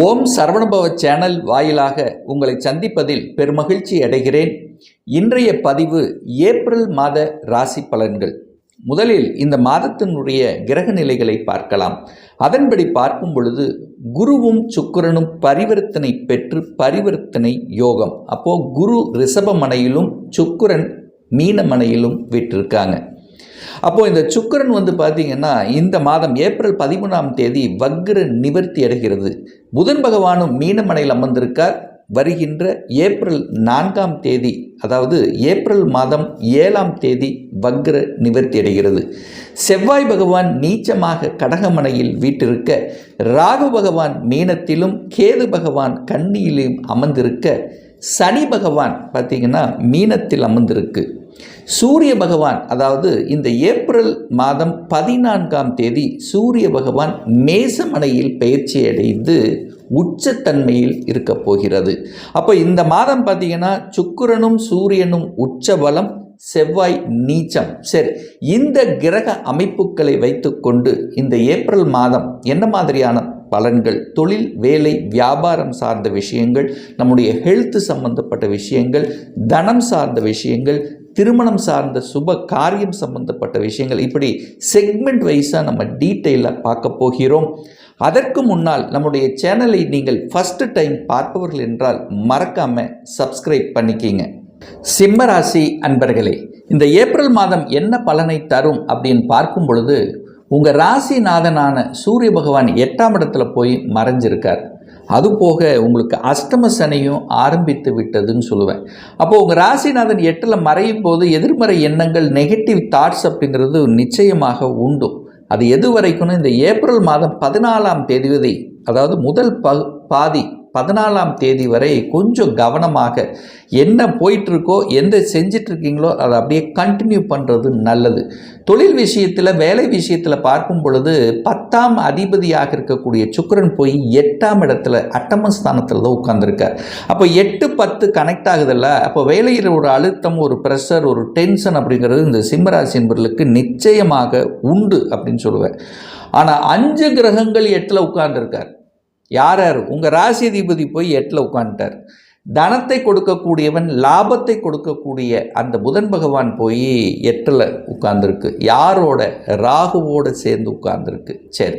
ஓம் Saravanabhava channel வாயிலாக உங்களை சந்திப்பதில் பெருமகிழ்ச்சி அடைகிறேன். இன்றைய பதிவு ஏப்ரல் மாத ராசி பலன்கள். முதலில் இந்த மாதத்தினுடைய கிரக நிலைகளை பார்க்கலாம். அதன்படி பார்க்கும் பொழுது குருவும் சுக்கரனும் பரிவர்த்தனை பெற்று பரிவர்த்தனை யோகம். அப்போது குரு ரிஷபமனையிலும் சுக்கரன் மீனமனையிலும் விட்டிருக்காங்க. அப்போது இந்த சுக்கரன் வந்து பார்த்திங்கன்னா இந்த மாதம் ஏப்ரல் பதிமூணாம் தேதி வக்ர நிவர்த்தி அடைகிறது. புதன் பகவானும் மீனமனையில் அமர்ந்திருக்கார். வருகின்ற ஏப்ரல் நான்காம் தேதி அதாவது ஏப்ரல் மாதம் ஏழாம் தேதி வக்ர நிவர்த்தி அடைகிறது. செவ்வாய் பகவான் நீச்சமாக கடகமனையில் வீட்டிருக்க ராகு பகவான் மீனத்திலும் கேது பகவான் கன்னியிலும் அமர்ந்திருக்க சனி பகவான் பார்த்திங்கன்னா மீனத்தில் அமர்ந்திருக்கு. சூரிய பகவான் அதாவது இந்த ஏப்ரல் மாதம் பதினான்காம் தேதி சூரிய பகவான் மேசமனையில் பயிற்சி அடைந்து உச்சத்தன்மையில் இருக்க போகிறது. அப்போ இந்த மாதம் பார்த்தீங்கன்னா சுக்கிரனும் சூரியனும் உச்ச பலம் செவ்வாய் நீச்சம். சரி இந்த கிரக அமைப்புகளை வைத்துக்கொண்டு இந்த ஏப்ரல் மாதம் என்ன மாதிரியான பலன்கள் தொழில் வேலை வியாபாரம் சார்ந்த விஷயங்கள் நம்முடைய ஹெல்த் சம்பந்தப்பட்ட விஷயங்கள் தனம் சார்ந்த விஷயங்கள் திருமணம் சார்ந்த சுப காரியம் சம்பந்தப்பட்ட விஷயங்கள். இப்படி செக்மெண்ட் வைஸாக நம்ம டீட்டெயிலாக பார்க்க போகிறோம். அதற்கு முன்னால் நம்முடைய சேனலை நீங்கள் ஃபஸ்ட்டு டைம் பார்ப்பவர்கள் என்றால் மறக்காமல் சப்ஸ்கிரைப் பண்ணிக்கிங்க. சிம்மராசி அன்பர்களே இந்த ஏப்ரல் மாதம் என்ன பலனை தரும் அப்படின்னு பார்க்கும் பொழுது உங்கள் ராசிநாதனான சூரிய பகவான் எட்டாம் இடத்துல போய் மறைஞ்சிருக்கார். அது போக உங்களுக்கு அஷ்டம சனியும் ஆரம்பித்து விட்டதுன்னு சொல்லுவேன். அப்போது உங்கள் ராசிநாதன் எட்டில் மறையும் போது எதிர்மறை எண்ணங்கள் நெகட்டிவ் தாட்ஸ் அப்படிங்கிறது நிச்சயமாக உண்டு. அது எது வரைக்கும்னு இந்த ஏப்ரல் மாதம் பதினாலாம் தேதி அதாவது முதல் ப பாதி பதினாலாம் தேதி வரை கொஞ்சம் கவனமாக என்ன போயிட்டுருக்கோ எந்த செஞ்சிட்ருக்கீங்களோ அதை அப்படியே கண்டினியூ பண்ணுறது நல்லது. தொழில் விஷயத்தில் வேலை விஷயத்தில் பார்க்கும் பொழுது பத்தாம் அதிபதியாக இருக்கக்கூடிய சுக்கரன் போய் எட்டாம் இடத்துல அட்டம ஸ்தானத்தில் தான் உட்காந்துருக்கார் அப்போ எட்டு பத்து கனெக்ட் ஆகுதில்ல? அப்போ வேலையில் ஒரு அழுத்தம் ஒரு ப்ரெஷர் ஒரு டென்ஷன் அப்படிங்கிறது இந்த சிம்மராசி என்பர்களுக்கு நிச்சயமாக உண்டு அப்படின்னு சொல்லுவேன். ஆனால் அஞ்சு கிரகங்கள் எட்டில் உட்கார்ந்துருக்கார். யார் யார்? உங்கள் ராசி அதிபதி போய் எட்டில் உட்காந்துட்டார் தனத்தை கொடுக்கக்கூடியவன் லாபத்தை கொடுக்கக்கூடிய அந்த புதன் பகவான் போய் எட்டில் உட்கார்ந்துருக்கு. யாரோட? ராகுவோடு சேர்ந்து உட்கார்ந்துருக்கு. சரி.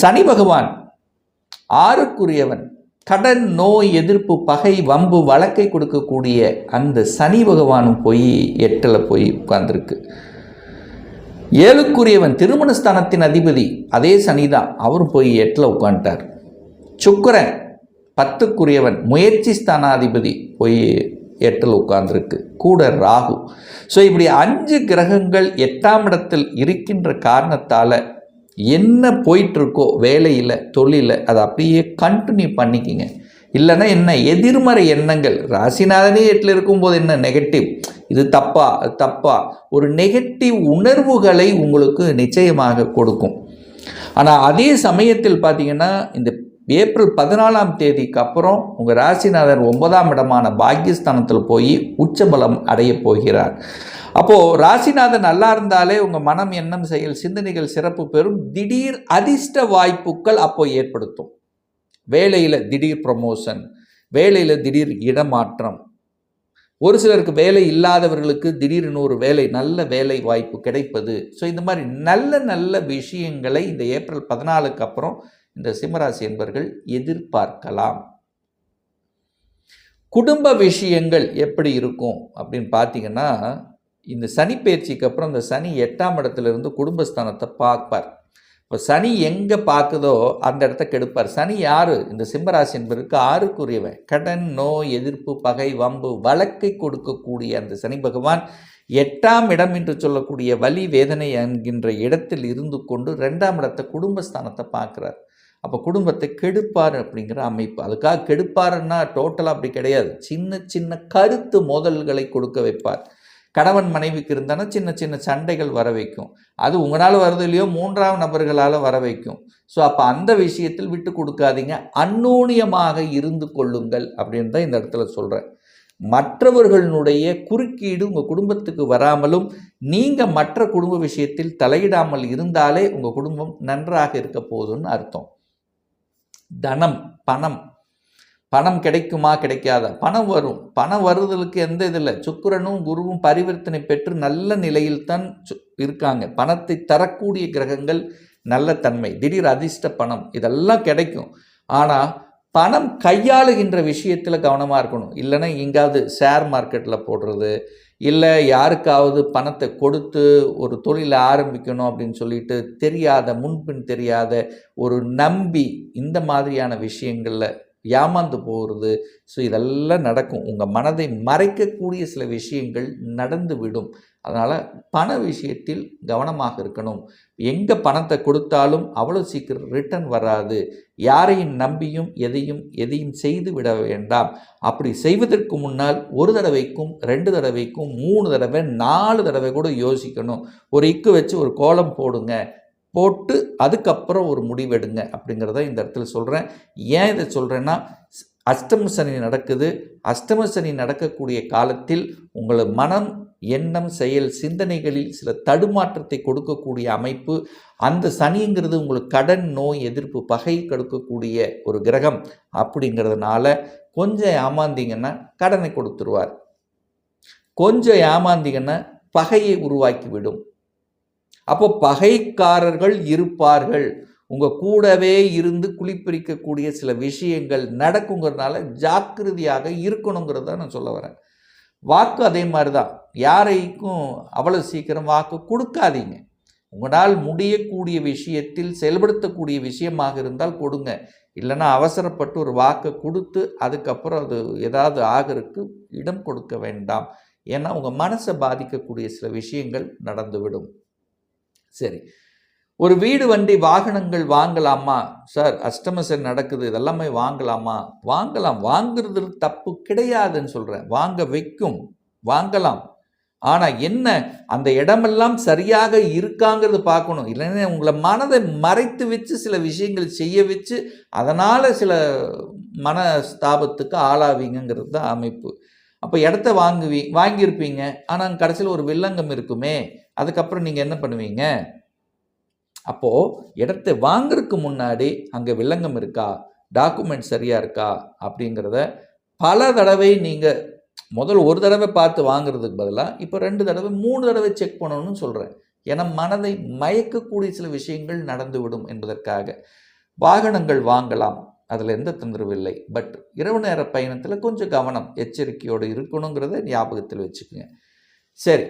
சனி பகவான் ஆறுக்குரியவன் கடன் நோய் எதிர்ப்பு பகை வம்பு வழக்கை கொடுக்கக்கூடிய அந்த சனி பகவானும் போய் எட்டில் போய் உட்கார்ந்துருக்கு. ஏழுக்குரியவன் திருமணஸ்தானத்தின் அதிபதி அதே சனிதான். அவரும் போய் எட்டில் உட்காந்துட்டார் சுக்கரன் பத்துக்குரியவன் முயற்சி ஸ்தானாதிபதி போய் எட்டில் உட்கார்ந்துருக்கு. கூட ராகு. ஸோ இப்படி அஞ்சு கிரகங்கள் எட்டாம் இடத்தில் இருக்கின்ற காரணத்தால் என்ன போயிட்டுருக்கோ வேலையில் தொழிலில் அதை அப்படியே கண்டினியூ பண்ணிக்கிங்க. இல்லைன்னா என்ன எதிர்மறை எண்ணங்கள். ராசிநாதனே எட்டில் இருக்கும்போது என்ன நெகட்டிவ் இது தப்பா அது தப்பா. ஒரு நெகட்டிவ் உணர்வுகளை உங்களுக்கு நிச்சயமாக கொடுக்கும். ஆனால் அதே சமயத்தில் பார்த்தீங்கன்னா இந்த ஏப்ரல் பதினாலாம் தேதிக்கு அப்புறம் உங்கள் ராசிநாதன் ஒன்பதாம் இடமான பாக்கியஸ்தானத்தில் போய் உச்சபலம் அடைய போகிறார். அப்போது ராசிநாதன் நல்லா இருந்தாலே உங்கள் மனம் எண்ணம் செயல் சிந்தனைகள் சிறப்பு பெறும். திடீர் அதிர்ஷ்ட வாய்ப்புகள் அப்போ ஏற்படுத்தும். வேலையில் திடீர் ப்ரமோஷன் வேலையில் திடீர் இடமாற்றம். ஒரு சிலருக்கு வேலை இல்லாதவர்களுக்கு திடீர்னு ஒரு வேலை நல்ல வேலை வாய்ப்பு கிடைப்பது. ஸோ இந்த மாதிரி நல்ல நல்ல விஷயங்களை இந்த ஏப்ரல் பதினாலுக்கு அப்புறம் இந்த சிம்மராசி என்பர்கள் எதிர்பார்க்கலாம். குடும்ப விஷயங்கள் எப்படி இருக்கும் அப்படின்னு பார்த்தீங்கன்னா இந்த சனி பயிற்சிக்கு அப்புறம் இந்த சனி எட்டாம் இடத்துல இருந்து குடும்பஸ்தானத்தை பார்ப்பார். இப்போ சனி எங்கே பார்க்குதோ அந்த இடத்த கெடுப்பார். சனி யார்? இந்த சிம்மராசி என்பதற்கு ஆறுக்குரியவன். கடன் நோய் எதிர்ப்பு பகை வம்பு வழக்கை கொடுக்கக்கூடிய அந்த சனி பகவான் எட்டாம் இடம் என்று சொல்லக்கூடிய வலி வேதனை என்கின்ற இடத்தில் இருந்து கொண்டு ரெண்டாம் இடத்தை குடும்பஸ்தானத்தை பார்க்குறார். அப்போ குடும்பத்தை கெடுப்பார் அப்படிங்கிற அமைப்பு. அதுக்காக கெடுப்பாருன்னா டோட்டலாக அப்படி கிடையாது. சின்ன சின்ன கருத்து மோதல்களை கொடுக்க வைப்பார். கணவன் மனைவிக்கு இருந்தானா சின்ன சின்ன சண்டைகள் வர வைக்கும். அது உங்களால் வருது இல்லையோ மூன்றாம் நபர்களால் வர வைக்கும். ஸோ அப்போ அந்த விஷயத்தில் விட்டு கொடுக்காதீங்க. அந்நூனியமாக இருந்து கொள்ளுங்கள் அப்படின்னு தான் இந்த இடத்துல சொல்கிறேன் மற்றவர்களுடைய குறுக்கீடு உங்கள் குடும்பத்துக்கு வராமலும் நீங்கள் மற்ற குடும்ப விஷயத்தில் தலையிடாமல் இருந்தாலே உங்கள் குடும்பம் நன்றாக இருக்க போதுன்னு அர்த்தம். தனம் பணம். பணம் கிடைக்குமா கிடைக்காத? பணம் வரும். பணம் வருதலுக்கு எந்த இதில் சுக்கரனும் குருவும் பரிவர்த்தனை பெற்று நல்ல நிலையில் தான் சு- இருக்காங்க. பணத்தை தரக்கூடிய கிரகங்கள் நல்ல தன்மை. திடீர் அதிர்ஷ்ட பணம். இதெல்லாம் கிடைக்கும். ஆனால் பணம் கையாளுகின்ற விஷயத்தில் கவனமாக இருக்கணும். இல்லைன்னா எங்காவது ஷேர் மார்க்கெட்டில் போடுறது இல்லை யாருக்காவது பணத்தை கொடுத்து ஒரு தொழிலை ஆரம்பிக்கணும் அப்படின்னு சொல்லிட்டு தெரியாத முன்பின் தெரியாத ஒரு நம்பி இந்த மாதிரியான விஷயங்களில் ஏமாந்து போகிறது ஸோ இதெல்லாம் நடக்கும். உங்கள் மனதை மறைக்கக்கூடிய சில விஷயங்கள் நடந்து விடும். அதனால் பண விஷயத்தில் கவனமாக இருக்கணும். எங்கே பணத்தை கொடுத்தாலும் அவ்வளோ சீக்கிரம் ரிட்டர்ன் வராது. யாரையும் நம்பியும் எதையும் எதையும் செய்து விட வேண்டாம். அப்படி செய்வதற்கு முன்னால் ஒரு தடவைக்கும் ரெண்டு தடவைக்கும் மூணு தடவை நாலு தடவை கூட யோசிக்கணும். ஒரு இக்கு வச்சு ஒரு கோலம் போடுங்க. போட்டு அதுக்கப்புறம் ஒரு முடிவெடுங்க அப்படிங்கிறத இந்த இடத்துல சொல்கிறேன் ஏன் இதை சொல்கிறேன்னா அஷ்டம சனி நடக்குது. அஷ்டம சனி நடக்கக்கூடிய காலத்தில் உங்களை மனம் எண்ணம் செயல் சிந்தனைகளில் சில தடுமாற்றத்தை கொடுக்கக்கூடிய அமைப்பு அந்த சனிங்கிறது உங்களுக்கு கடன் நோய் எதிர்ப்பு பகை கொடுக்கக்கூடிய ஒரு கிரகம் அப்படிங்கிறதுனால கொஞ்சம் ஏமாந்தீங்கன்னா கடனை கொடுத்துருவார். கொஞ்சம் ஏமாந்தீங்கன்னா பகையை உருவாக்கி விடும் அப்போ பகைக்காரர்கள் இருப்பார்கள். உங்கள் கூடவே இருந்து குளிப்பிரிக்கக்கூடிய சில விஷயங்கள் நடக்குங்கிறதுனால ஜாக்கிரதையாக இருக்கணுங்கிறத நான் சொல்ல வரேன். வாக்கு அதே மாதிரி தான் யாரைக்கும் அவ்வளோ சீக்கிரம் வாக்கு கொடுக்காதீங்க. உங்களால் முடியக்கூடிய விஷயத்தில் செயல்படுத்தக்கூடிய விஷயமாக இருந்தால் கொடுங்க. இல்லைன்னா அவசரப்பட்டு ஒரு வாக்கை கொடுத்து அதுக்கப்புறம் அது ஏதாவது ஆகிறதுக்கு இடம் கொடுக்க வேண்டாம். ஏன்னா உங்கள் மனசை பாதிக்கக்கூடிய சில விஷயங்கள் நடந்துவிடும். சரி. ஒரு வீடு வண்டி வாகனங்கள் வாங்கலாமா? சார் அஷ்டமசன் நடக்குது இதெல்லாமே வாங்கலாமா? வாங்கலாம். வாங்குறது தப்பு கிடையாதுன்னு சொல்கிறேன் வாங்க வைக்கும். வாங்கலாம். ஆனால் என்ன அந்த இடமெல்லாம் சரியாக இருக்காங்கிறது பார்க்கணும். இல்லைன்னா உங்களை மனதை மறைத்து வச்சு சில விஷயங்கள் செய்ய வச்சு அதனால் சில மன ஸ்தாபத்துக்கு ஆளாவீங்கங்கிறது தான் அமைப்பு. அப்போ இடத்த வாங்குவி வாங்கியிருப்பீங்க. ஆனால் கடைசியில் ஒரு வில்லங்கம் இருக்குமே அதுக்கப்புறம் நீங்கள் என்ன பண்ணுவீங்க? அப்போது இடத்தை வாங்குறதுக்கு முன்னாடி அங்கே வில்லங்கம் இருக்கா? டாக்குமெண்ட் சரியாக இருக்கா? அப்படிங்கிறத பல தடவை நீங்கள் முதல் ஒரு தடவை பார்த்து வாங்குறதுக்கு பதிலாக இப்போ ரெண்டு தடவை மூணு தடவை செக் பண்ணணும்னு சொல்கிறேன் என மனதை மயக்கக்கூடிய சில விஷயங்கள் நடந்துவிடும் என்பதற்காக. வாகனங்கள் வாங்கலாம் அதில் எந்த தொந்தரவும் இல்லை. பட் இரவு நேர பயணத்தில் கொஞ்சம் கவனம் எச்சரிக்கையோடு இருக்கணுங்கிறத ஞாபகத்தில் வச்சுக்கோங்க. சரி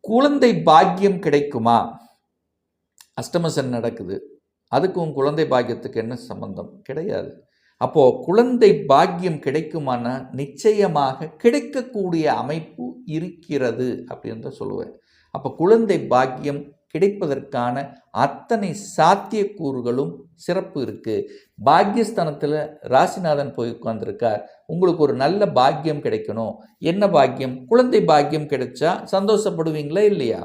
குழந்தை பாக்கியம் கிடைக்குமா? அஷ்டமசன் நடக்குது. அதுக்கும் குழந்தை பாக்கியத்துக்கு என்ன சம்பந்தம்? கிடையாது. அப்போது குழந்தை பாக்கியம் கிடைக்குமானா நிச்சயமாக கிடைக்கக்கூடிய அமைப்பு இருக்கிறது அப்படின்னு தான் சொல்லுவேன். அப்போ குழந்தை பாக்கியம் கிடைப்பதற்கான அத்தனை சாத்தியக்கூறுகளும் சிறப்பு இருக்குது பாக்கியஸ்தானத்தில் ராசிநாதன் போய் உட்கார்ந்துருக்கார். உங்களுக்கு ஒரு நல்ல பாக்கியம் கிடைக்கணும். என்ன பாக்கியம்? குழந்தை பாக்கியம் கிடைச்சா சந்தோஷப்படுவீங்களா இல்லையா?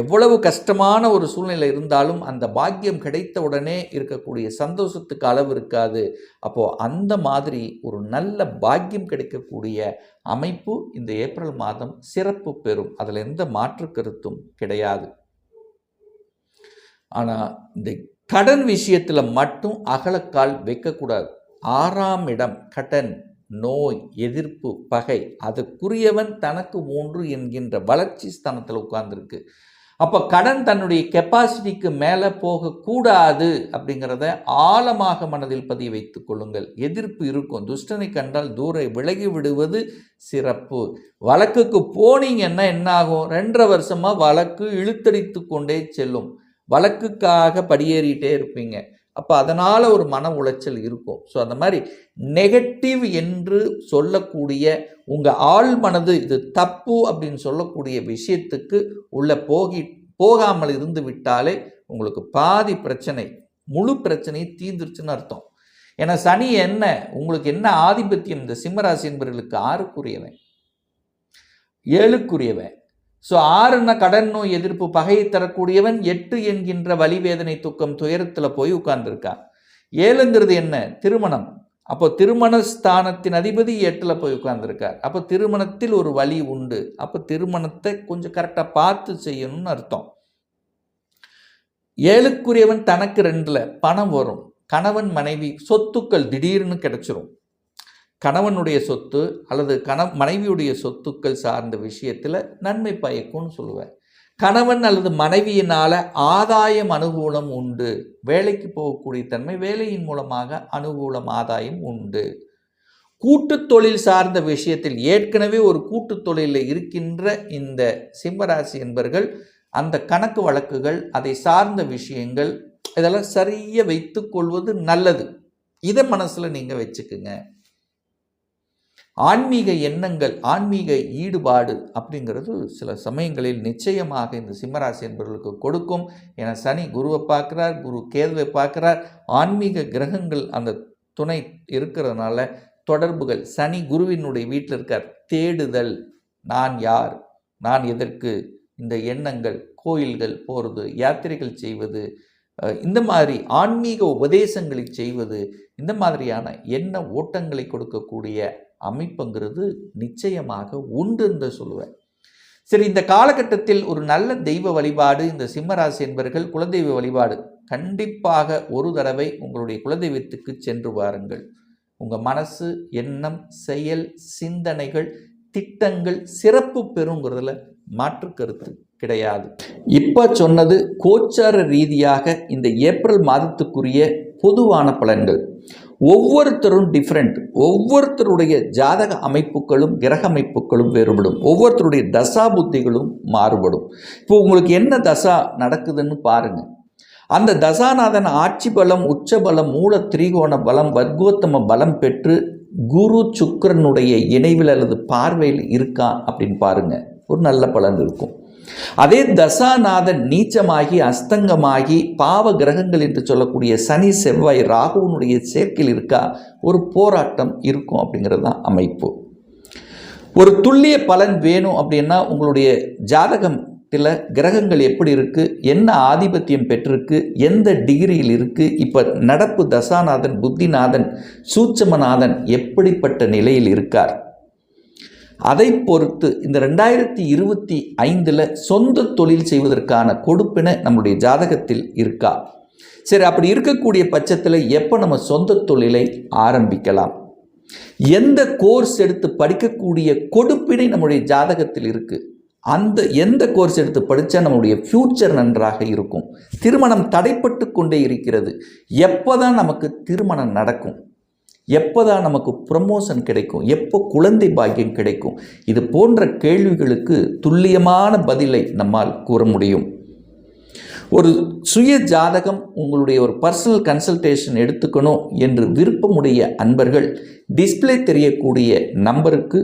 எவ்வளவு கஷ்டமான ஒரு சூழ்நிலை இருந்தாலும் அந்த பாக்கியம் கிடைத்த உடனே இருக்கக்கூடிய சந்தோஷத்துக்கு அளவு இருக்காது. அப்போது அந்த மாதிரி ஒரு நல்ல பாக்கியம் கிடைக்கக்கூடிய அமைப்பு இந்த ஏப்ரல் மாதம் சிறப்பு பெறும். அதில் எந்த மாற்று கருத்தும் கிடையாது. ஆனால் இந்த கடன் விஷயத்தில் மட்டும் அகலக்கால் வைக்கக்கூடாது. ஆறாம் இடம் கடன் நோய் எதிர்ப்பு பகை அதுக்குரியவன் தனக்கு மூன்று என்கின்ற வளர்ச்சி ஸ்தானத்தில் உட்கார்ந்துருக்கு. அப்போ கடன் தன்னுடைய கெப்பாசிட்டிக்கு மேலே போகக்கூடாது அப்படிங்கிறத ஆழமாக மனதில் பதிய வைத்துக் கொள்ளுங்கள். எதிர்ப்பு இருக்கும். துஷ்டனை கண்டால் தூரை விலகி விடுவது சிறப்பு. வழக்குக்கு போனீங்கன்னா என்ன ஆகும் ரெண்டரை வருஷமாக வழக்கு இழுத்தடித்து கொண்டே செல்லும். வழக்குக்காக படியேறிட்டே இருப்பீங்க. அப்போ அதனால் ஒரு மன உளைச்சல் இருக்கும். ஸோ அந்த மாதிரி நெகட்டிவ் என்று சொல்லக்கூடிய உங்கள் ஆள் மனது இது தப்பு அப்படின்னு சொல்லக்கூடிய விஷயத்துக்கு உள்ள போகி போகாமல் இருந்து விட்டாலே உங்களுக்கு பாதி பிரச்சனை முழு பிரச்சனையை தீர்ந்துருச்சுன்னு அர்த்தம். ஏன்னா சனி என்ன உங்களுக்கு என்ன ஆதிபத்தியம்? இந்த சிம்மராசி என்பவர்களுக்கு ஆறுக்குரியவன் ஏழுக்குரியவன். ஸோ ஆறுன கடன் நோய் எதிர்ப்பு பகையை தரக்கூடியவன் எட்டு என்கின்ற வலிவேதனை துக்கம் துயரத்தில் போய் உட்கார்ந்துருக்கான். ஏழுங்கிறது என்ன? திருமணம். அப்போ திருமண ஸ்தானத்தின் அதிபதி எட்டில் போய் உட்கார்ந்துருக்கார். அப்போ திருமணத்தில் ஒரு வழி உண்டு. அப்போ திருமணத்தை கொஞ்சம் கரெக்டாக பார்த்து செய்யணும்னு அர்த்தம். ஏழுக்குரியவன் தனக்கு ரெண்டில் பணம் வரும். கணவன் மனைவி சொத்துக்கள் திடீர்னு கிடச்சிரும். கணவனுடைய சொத்து அல்லது கண மனைவியுடைய சொத்துக்கள் சார்ந்த விஷயத்தில் நன்மை பயக்கும்னு சொல்லுவேன். கணவன் அல்லது மனைவியினால் ஆதாயம் அனுகூலம் உண்டு. வேலைக்கு போகக்கூடிய தன்மை வேலையின் மூலமாக அனுகூலம் ஆதாயம் உண்டு. கூட்டுத் தொழில் சார்ந்த விஷயத்தில் ஏற்கனவே ஒரு கூட்டுத் தொழிலில் இருக்கின்ற இந்த சிம்மராசி என்பர்கள் அந்த கணக்கு வழக்குகள் அதை சார்ந்த விஷயங்கள் இதெல்லாம் சரியாக வைத்துக்கொள்வது நல்லது. இதை மனசில் நீங்கள் வச்சுக்குங்க. ஆன்மீக எண்ணங்கள் ஆன்மீக ஈடுபாடு அப்படிங்கிறது சில சமயங்களில் நிச்சயமாக இந்த சிம்மராசி என்பவர்களுக்கு கொடுக்கும். என சனி குருவை பார்க்குறார் குரு கேதுவை பார்க்குறார். ஆன்மீக கிரகங்கள் அந்த துணை இருக்கிறதுனால தொடர்புகள் சனி குருவினுடைய வீட்டில் இருக்கார். தேடுதல் நான் யார் நான் எதற்கு இந்த எண்ணங்கள் கோயில்கள் போகிறது யாத்திரைகள் செய்வது இந்த மாதிரி ஆன்மீக உபதேசங்களை செய்வது இந்த மாதிரியான எண்ண ஓட்டங்களை கொடுக்கக்கூடிய அமைப்புங்கிறது நிச்சயமாக உண்டுன்னு சொல்லுவேன். சரி இந்த காலகட்டத்தில் ஒரு நல்ல தெய்வ வழிபாடு இந்த சிம்மராசி என்பர்கள் குலதெய்வ வழிபாடு கண்டிப்பாக ஒரு தடவை உங்களுடைய குலதெய்வத்துக்கு சென்று வாருங்கள். உங்கள் மனசு எண்ணம் செயல் சிந்தனைகள் திட்டங்கள் சிறப்பு பெறுங்கிறதுல மாற்று கருத்து கிடையாது. இப்போ சொன்னது கோச்சார ரீதியாக இந்த ஏப்ரல் மாதத்துக்குரிய பொதுவான பலன்கள். ஒவ்வொருத்தரும் டிஃப்ரெண்ட் ஒவ்வொருத்தருடைய ஜாதக அமைப்புகளும் கிரக அமைப்புகளும் வேறுபடும். ஒவ்வொருத்தருடைய தசா புத்திகளும் மாறுபடும். இப்போ உங்களுக்கு என்ன தசா நடக்குதுன்னு பாருங்கள் அந்த தசாநாதன் ஆட்சி பலம் உச்ச பலம் மூல திரிகோண பலம் வர்க்கோத்தம பலம் பெற்று குரு சுக்கரனுடைய இணைவில் அல்லது பார்வையில் இருக்கா அப்படின்னு பாருங்க. ஒரு நல்ல பலன் இருக்கும். அதே தசாநாதன் நீச்சமாகி அஸ்தங்கமாகி பாவ கிரகங்கள் என்று சொல்லக்கூடிய சனி செவ்வாய் ராகுவனுடைய சேர்க்கையில் இருக்கா? ஒரு போராட்டம் இருக்கும் அப்படிங்கிறது தான் அமைப்பு. ஒரு துல்லிய பலன் வேணும் அப்படின்னா உங்களுடைய ஜாதகத்தில் கிரகங்கள் எப்படி இருக்குது என்ன ஆதிபத்தியம் பெற்றிருக்கு? எந்த டிகிரியில் இருக்குது இப்போ நடப்பு தசாநாதன் புத்திநாதன் சூட்சமநாதன் எப்படிப்பட்ட நிலையில் இருக்கார்? அதை பொறுத்து இந்த ரெண்டாயிரத்தி இருபத்தி ஐந்தில் சொந்த தொழில் செய்வதற்கான கொடுப்பினை நம்முடைய ஜாதகத்தில் இருக்கா? சரி அப்படி இருக்கக்கூடிய பட்சத்தில் எப்போ நம்ம சொந்த தொழிலை ஆரம்பிக்கலாம்? எந்த கோர்ஸ் எடுத்து படிக்கக்கூடிய கொடுப்பினை நம்முடைய ஜாதகத்தில் இருக்குது அந்த எந்த கோர்ஸ் எடுத்து படித்தா நம்முடைய ஃப்யூச்சர் நன்றாக இருக்கும்? திருமணம் தடைப்பட்டு கொண்டே இருக்கிறது. எப்போ தான் நமக்கு திருமணம் நடக்கும்? எப்போ தான் நமக்கு ப்ரமோஷன் கிடைக்கும்? எப்போ குழந்தை பாக்கியம் கிடைக்கும்? இது போன்ற கேள்விகளுக்கு துல்லியமான பதிலை நம்மால் கூற முடியும். ஒரு சுய ஜாதகம் உங்களுடைய ஒரு பர்சனல் கன்சல்டேஷன் எடுத்துக்கணும் என்று விருப்பமுடைய அன்பர்கள் டிஸ்ப்ளே தெரியக்கூடிய நம்பருக்கு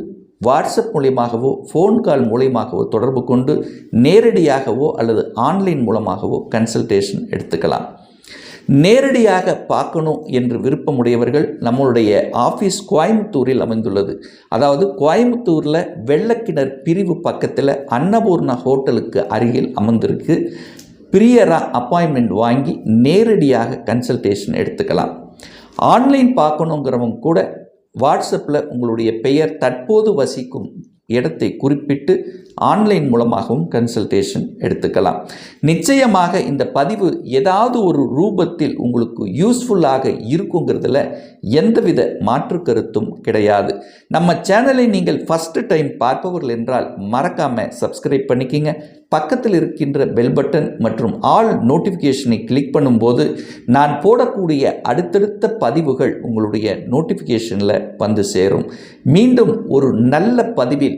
வாட்ஸ்அப் மூலியமாகவோ ஃபோன் கால் மூலியமாகவோ தொடர்பு கொண்டு நேரடியாகவோ அல்லது ஆன்லைன் மூலமாகவோ கன்சல்டேஷன் எடுத்துக்கலாம். நேரடியாக பார்க்கணும் என்று விருப்பமுடையவர்கள் நம்மளுடைய ஆஃபீஸ் கோயம்புத்தூரில் அமைந்துள்ளது. அதாவது கோயம்புத்தூரில் வெள்ளக்கிணர் பிரிவு பக்கத்தில் அன்னபூர்ணா ஹோட்டலுக்கு அருகில் அமர்ந்திருக்கு. பிரியராக அப்பாயின்மெண்ட் வாங்கி நேரடியாக கன்சல்டேஷன் எடுத்துக்கலாம். ஆன்லைன் பார்க்கணுங்கிறவங்க கூட வாட்ஸ்அப்பில் உங்களுடைய பெயர் தற்போது வசிக்கும் இடத்தை குறிப்பிட்டு ஆன்லைன் மூலமாகவும் கன்சல்டேஷன் எடுத்துக்கலாம். நிச்சயமாக இந்த பதிவு ஏதாவது ஒரு ரூபத்தில் உங்களுக்கு யூஸ்ஃபுல்லாக இருக்குங்கிறதுல எந்தவித மாற்று கருத்தும் கிடையாது. நம்ம சேனலை நீங்கள் ஃபஸ்ட்டு டைம் பார்ப்பவர்கள் என்றால் மறக்காமல் சப்ஸ்கிரைப் பண்ணிக்கிங்க. பக்கத்தில் இருக்கின்ற பெல் பட்டன் மற்றும் ஆல் நோட்டிஃபிகேஷனை கிளிக் பண்ணும்போது நான் போடக்கூடிய அடுத்தடுத்த பதிவுகள் உங்களுடைய நோட்டிஃபிகேஷனில் வந்து சேரும். மீண்டும் ஒரு நல்ல பதிவில்